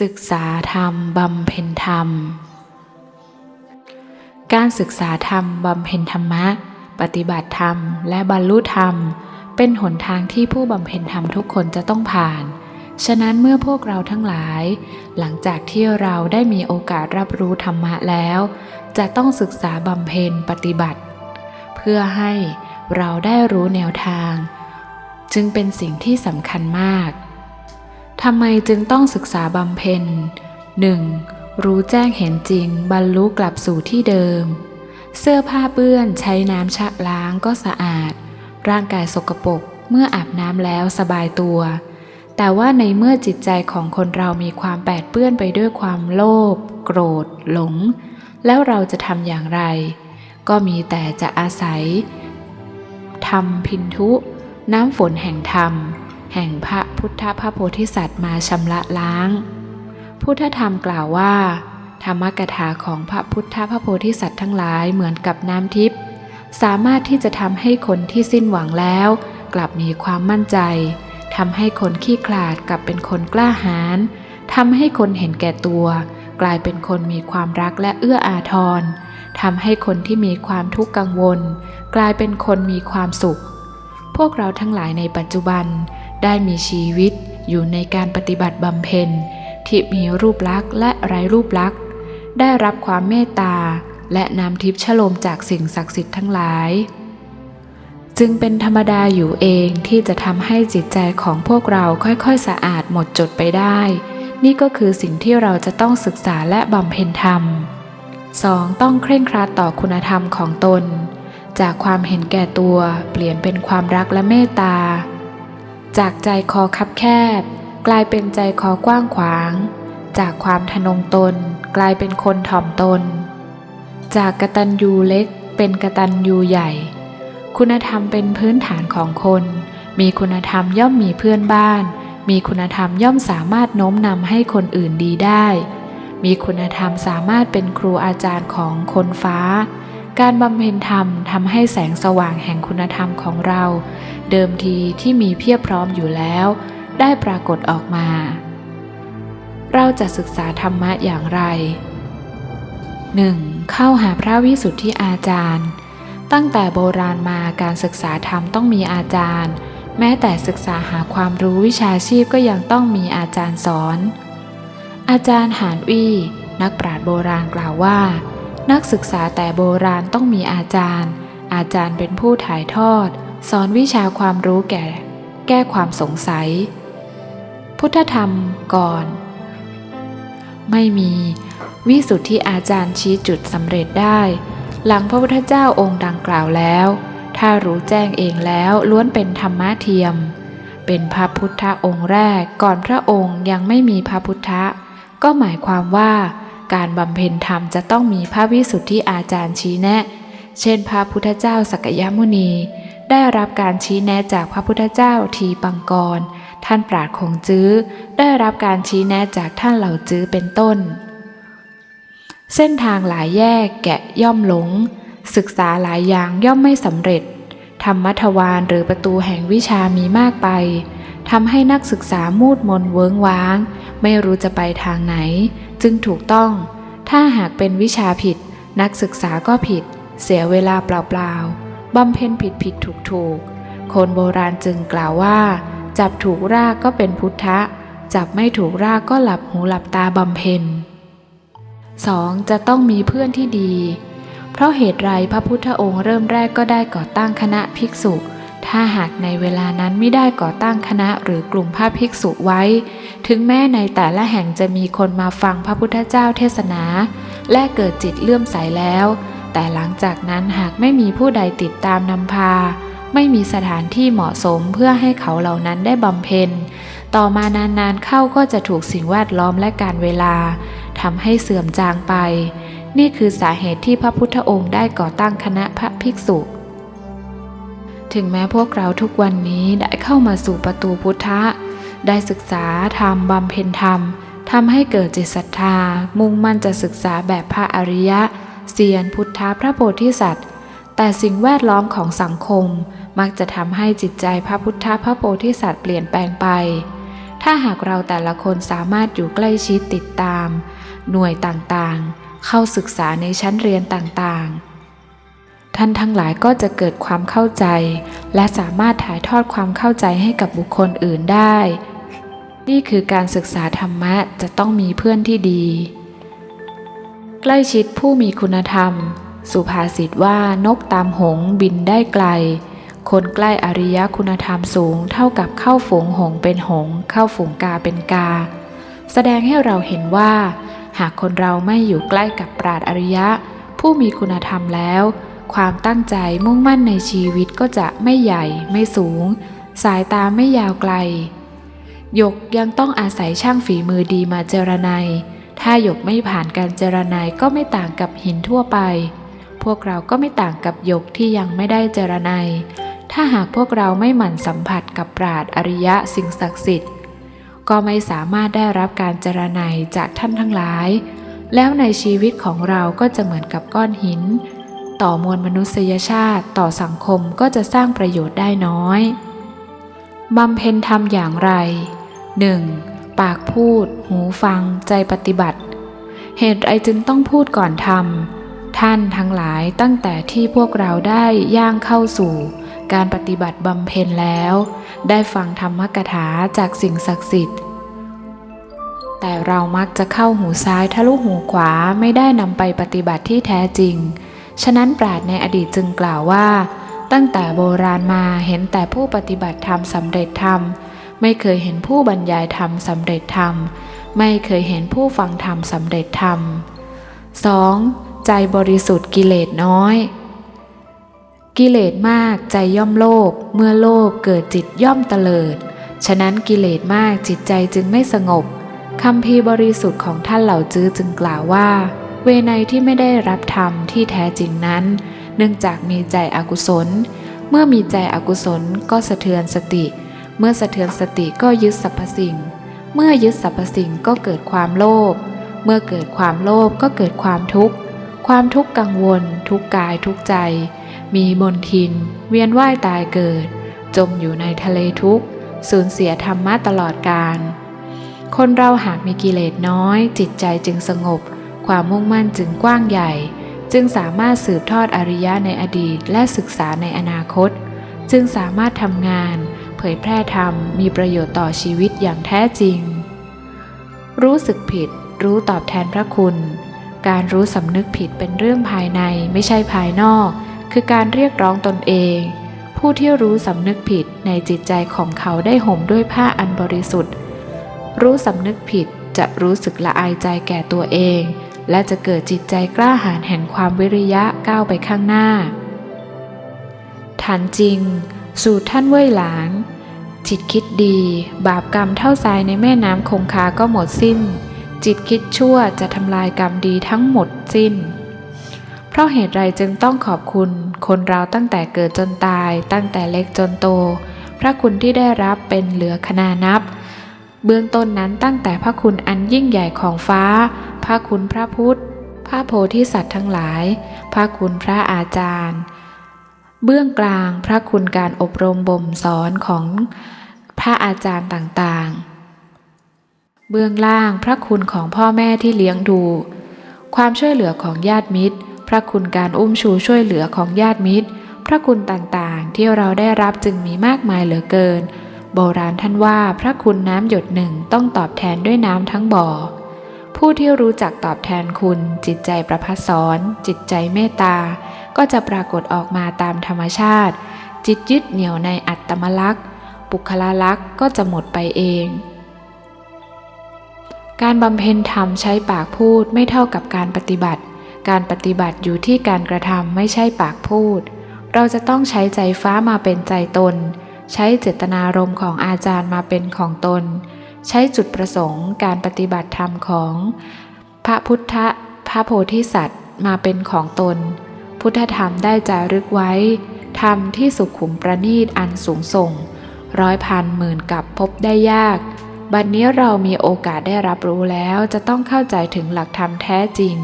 ศึกษาธรรมบำเพ็ญธรรม การศึกษาธรรมบำเพ็ญธรรมะ ปฏิบัติธรรม และบรรลุธรรม เป็นหนทางที่ผู้บำเพ็ญธรรมทุกคนจะต้องผ่าน ฉะนั้นเมื่อพวกเราทั้งหลาย หลังจากที่เราได้มีโอกาสรับรู้ธรรมะแล้ว จะต้องศึกษาบำเพ็ญปฏิบัติ เพื่อให้เราได้รู้แนวทาง จึงเป็นสิ่งที่สำคัญมาก ทำไมจึงต้องศึกษาบำเพ็ญ 1. รู้แจ้งเห็นจริง บรรลุกลับสู่ที่เดิม เสื้อผ้าเปื้อนใช้น้ำชะล้างก็สะอาด ร่างกายสกปรกเมื่ออาบน้ำแล้วสบายตัว แต่ว่าในเมื่อจิตใจของคนเรามีความแปดเปื้อนไปด้วยความโลภโกรธ หลง แล้วเราจะทำอย่างไร ก็มีแต่จะอาศัยทำพินทุ น้ำฝนแห่งธรรม แห่งพระพุทธพระโพธิสัตว์มาชำระล้าง พุทธธรรมกล่าวว่า ธรรมกถาของพระพุทธพระโพธิสัตว์ทั้งหลายเหมือนกับน้ำทิพย์สามารถที่จะทำให้คนที่สิ้นหวังแล้ว กลับมีความมั่นใจทำให้คนขี้ขลาดกลับเป็นคนกล้าหาญทำให้คนเห็นแก่ตัว กลายเป็นคนมีความรักและเอื้ออาทรทำให้คนที่มีความทุกข์กังวล กลายเป็นคนมีความสุข พวกเราทั้งหลายในปัจจุบัน ได้มีชีวิตอยู่ในการปฏิบัติบำเพ็ญ ที่มีรูปลักษ์และไร้รูปลักษ์ ได้รับความเมตตาและนำทิพย์ชโลมจากสิ่งศักดิ์สิทธิ์ทั้งหลาย จึงเป็นธรรมดาอยู่เองที่จะทำให้จิตใจของพวกเราค่อยๆ สะอาดหมดจดไปได้ นี่ก็คือสิ่งที่เราจะต้องศึกษาและบำเพ็ญธรรม 2. ต้องเคร่งครัดต่อคุณธรรมของตน จากความเห็นแก่ตัวเปลี่ยนเป็นความรักและเมตตา จากใจคอคับแคบ กลายเป็นใจคอกว้างขวาง จากความทะนงตน กลายเป็นคนถ่อมตน จากกระตัญญูเล็ก เป็นกระตัญญูใหญ่ คุณธรรมเป็นพื้นฐานของคน มีคุณธรรมย่อมมีเพื่อนบ้าน มีคุณธรรมย่อมสามารถโน้มนำให้คนอื่นดีได้ มีคุณธรรมสามารถเป็นครูอาจารย์ของคนฟ้า การบำเพ็ญธรรมทำให้แสงสว่างแห่งคุณธรรมของเรา เดิมทีที่มีเพียบพร้อมอยู่แล้ว ได้ปรากฏออกมา เราจะศึกษาธรรมะอย่างไร 1. เข้าหาพระวิสุทธิอาจารย์ ตั้งแต่โบราณมาการศึกษาธรรมต้องมีอาจารย์ แม้แต่ศึกษาหาความรู้วิชาชีพก็ยังต้องมีอาจารย์สอน อาจารย์หานวีนักปราชญ์โบราณกล่าวว่า นักศึกษาแต่โบราณต้องมีอาจารย์ อาจารย์เป็นผู้ถ่ายทอด สอนวิชาความรู้แก่ แก้ความสงสัย พุทธธรรมก่อน ไม่มี วิสุทธิอาจารย์ชี้จุดสำเร็จได้ หลังพระพุทธเจ้าองค์ดังกล่าวแล้ว ถ้ารู้แจ้งเองแล้วล้วนเป็นธรรมะเทียม เป็นพระพุทธองค์แรกก่อนพระองค์ยังไม่มีพระพุทธก็หมายความว่า การบำเพ็ญธรรมจะต้องมีพระวิสุทธิอาจารย์ชี้แนะ เช่น พระพุทธเจ้าสักยมุนี ได้รับการชี้แนะจากพระพุทธเจ้าทีปังกร ท่านปราดคงจื้อ ได้รับการชี้แนะจากท่านเหล่าจื้อเป็นต้น เส้นทางหลายแยกแกะย่อมหลง ศึกษาหลายอย่างย่อมไม่สำเร็จ ธรรมทวารหรือประตูแห่งวิชามีมากไปทำให้นักศึกษามูดมนเวิงว้าง ไม่รู้จะไปทางไหน จึงถูกต้อง ถ้าหากเป็นวิชาผิด นักศึกษาก็ผิด เสียเวลาเปล่าๆบำเพ็ญผิดผิดถูกถูกคนโบราณจึงกล่าวว่า จับถูกรากก็เป็นพุทธะ จับไม่ถูกรากก็หลับหูหลับตาบำเพ็ญ 2. จะต้องมีเพื่อนที่ดี เพราะเหตุไรพระพุทธองค์เริ่มแรกก็ได้ก่อตั้งคณะภิกษุ ถ้าหากในเวลานั้นไม่ได้ก่อตั้งคณะหรือกลุ่มพระภิกษุไว้ ถึงแม้ในแต่ละแห่งจะมีคนมาฟังพระพุทธเจ้าเทศนา และเกิดจิตเลื่อมใสแล้ว แต่หลังจากนั้นหากไม่มีผู้ใดติดตามนำพา ไม่มีสถานที่เหมาะสมเพื่อให้เขาเหล่านั้นได้บำเพ็ญ ต่อมานานๆเข้าก็จะถูกสิ่งแวดล้อมและการเวลาทำให้เสื่อมจางไป นี่คือสาเหตุที่พระพุทธองค์ได้ก่อตั้งคณะพระภิกษุ ถึงแม้พวกเราทุกวันนี้ได้เข้ามาสู่ประตูพุทธะ ได้ศึกษาธรรมบำเพ็ญธรรมทำให้เกิดจิตศรัทธา มุ่งมั่นจะศึกษาแบบพระอริยะเสียนพุทธะพระโพธิสัตว์ แต่สิ่งแวดล้อมของสังคม มักจะทำให้จิตใจพระพุทธะพระโพธิสัตว์เปลี่ยนแปลงไป ถ้าหากเราแต่ละคนสามารถอยู่ใกล้ชิดติดตาม หน่วยต่างๆ เข้าศึกษาในชั้นเรียนต่างๆ ท่านทั้งหลายก็จะเกิดความเข้าใจ และสามารถถ่ายทอดความเข้าใจให้กับบุคคลอื่นได้ นี่คือการศึกษาธรรมะจะต้องมีเพื่อนที่ดี ใกล้ชิดผู้มีคุณธรรม สุภาษิตว่านกตามหงบินได้ไกล คนใกล้อริยคุณธรรมสูง เท่ากับเข้าฝูงหงเป็นหง เข้าฝูงกาเป็นกา แสดงให้เราเห็นว่า หากคนเราไม่อยู่ใกล้กับปราดอริยะ ผู้มีคุณธรรมแล้ว ความตั้งใจมุ่งมั่นในชีวิตก็จะไม่ใหญ่ไม่สูง สายตาไม่ยาวไกล หยกยังต้องอาศัยช่างฝีมือดีมาเจรไนยถ้าหยกไม่ผ่านการเจรไนยก็ไม่ต่างกับหินทั่วไป พวกเราก็ไม่ต่างกับหยกที่ยังไม่ได้เจรไนยถ้าหากพวกเราไม่หมั่นสัมผัสกับปราดอริยะสิ่งศักดิ์สิทธิ์ ก็ไม่สามารถได้รับการเจรไนยจากท่านทั้งหลาย แล้วในชีวิตของเราก็จะเหมือนกับก้อนหิน ต่อมวลมนุษยชาติต่อสังคมก็จะสร้างประโยชน์ได้น้อยบำเพ็ญธรรมอย่างไร 1. ปากพูด หูฟัง ใจปฏิบัติ เหตุไรจึงต้องพูดก่อนทำท่านทั้งหลายตั้งแต่ที่พวกเราได้ย่างเข้าสู่ การปฏิบัติบำเพ็ญแล้ว ได้ฟังธรรมกถาจากสิ่งศักดิ์สิทธิ์ แต่เรามักจะเข้าหูซ้ายทะลุหูขวาไม่ได้นำไปปฏิบัติที่แท้จริง ฉะนั้นปราดในอดีตจึงกล่าวว่า ตั้งแต่โบราณมาเห็นแต่ผู้ปฏิบัติธรรมสำเร็จธรรม ไม่เคยเห็นผู้บรรยายธรรมสำเร็จธรรม ไม่เคยเห็นผู้ฟังธรรมสำเร็จธรรม 2. ใจบริสุทธิ์กิเลสน้อย กิเลสมากใจย่อมโลภเมื่อโลภเกิดจิตย่อมเตลิด ฉะนั้นกิเลสมากจิตใจจึงไม่สงบคำพีบริสุทธิ์ของท่านเหล่าจื้อจึงกล่าวว่า เวไนที่ไม่ได้รับธรรมที่แท้จริงนั้น เนื่องจากมีใจอกุศล เมื่อมีใจอกุศลก็สะเทือนสติ เมื่อสะเทือนสติก็ยึดสรรพสิ่ง เมื่อยึดสรรพสิ่งก็เกิดความโลภ เมื่อเกิดความโลภก็เกิดความทุกข์ ความทุกข์กังวล ทุกกายทุกใจ มีบนทิน เวียนว่ายตายเกิด จมอยู่ในทะเลทุกข์ สูญเสียธรรมะตลอดกาล คนเราหากมีกิเลสน้อย จิตใจจึงสงบ ความมุ่งมั่นจึงกว้างใหญ่ จึงสามารถสืบทอดอริยะในอดีตและศึกษาในอนาคต จึงสามารถทำงาน เผยแพร่ธรรมมีประโยชน์ต่อชีวิตอย่างแท้จริง รู้สึกผิด รู้ตอบแทนพระคุณ การรู้สำนึกผิดเป็นเรื่องภายในไม่ใช่ภายนอก คือการเรียกร้องตนเอง ผู้ที่รู้สำนึกผิดในจิตใจของเขาได้ห่มด้วยผ้าอันบริสุทธิ์ รู้สำนึกผิดจะรู้สึกละอายใจแก่ตัวเอง และจะเกิดจิตใจกล้าหาญแห่งความวิริยะก้าวไปข้างหน้า ฐานจริง สู่ท่านเว่ยหลานจิตคิดดี บาปกรรมเท่าทรายในแม่น้ำคงคาก็หมดสิ้น จิตคิดชั่วจะทำลายกรรมดีทั้งหมดสิ้น เพราะเหตุไรจึงต้องขอบคุณ คนเราตั้งแต่เกิดจนตาย ตั้งแต่เล็กจนโต พระคุณที่ได้รับเป็นเหลือคนานับ เบื้องต้นนั้นตั้งแต่พระคุณอันยิ่งใหญ่ของฟ้า พระคุณพระพุทธ พระโพธิสัตว์ทั้งหลาย พระคุณพระอาจารย์ เบื้องกลางพระคุณการอบรมบ่มสอนของพระอาจารย์ต่างๆ เบื้องล่างพระคุณของพ่อแม่ที่เลี้ยงดู ความช่วยเหลือของญาติมิตร พระคุณการอุ้มชูช่วยเหลือของญาติมิตร พระคุณต่างๆ ที่เราได้รับจึงมีมากมายเหลือเกิน โบราณท่านว่าพระคุณน้ำหยดหนึ่งต้องตอบแทนด้วยน้ำทั้งบ่อ ผู้ที่รู้จักตอบแทนคุณ จิตใจประพัสสอนจิตใจเมตตา ก็จะปรากฏออกมาตามธรรมชาติ จิตยึดเหนี่ยวในอัตตมลักษณ์ปุคลลักษณ์ก็จะหมดไปเอง การบำเพ็ญธรรมใช้ปากพูดไม่เท่ากับการปฏิบัติ การปฏิบัติอยู่ที่การกระทำไม่ใช่ปากพูด เราจะต้องใช้ใจฟ้ามาเป็นใจตน ใช้เจตนารมณ์ของอาจารย์มาเป็นของตน ใช้จุดประสงค์การปฏิบัติธรรมของ พระพุทธพระโพธิสัตว์มาเป็นของตน พุทธธรรมได้จารึกไว้ ธรรมที่สุขุมประณีตอันสูงส่ง ร้อยพันหมื่นกับพบได้ยาก บัดนนี้เรามีโอกาสได้รับรู้แล้วจะต้องเข้าใจถึงหลักธรรมแท้จริง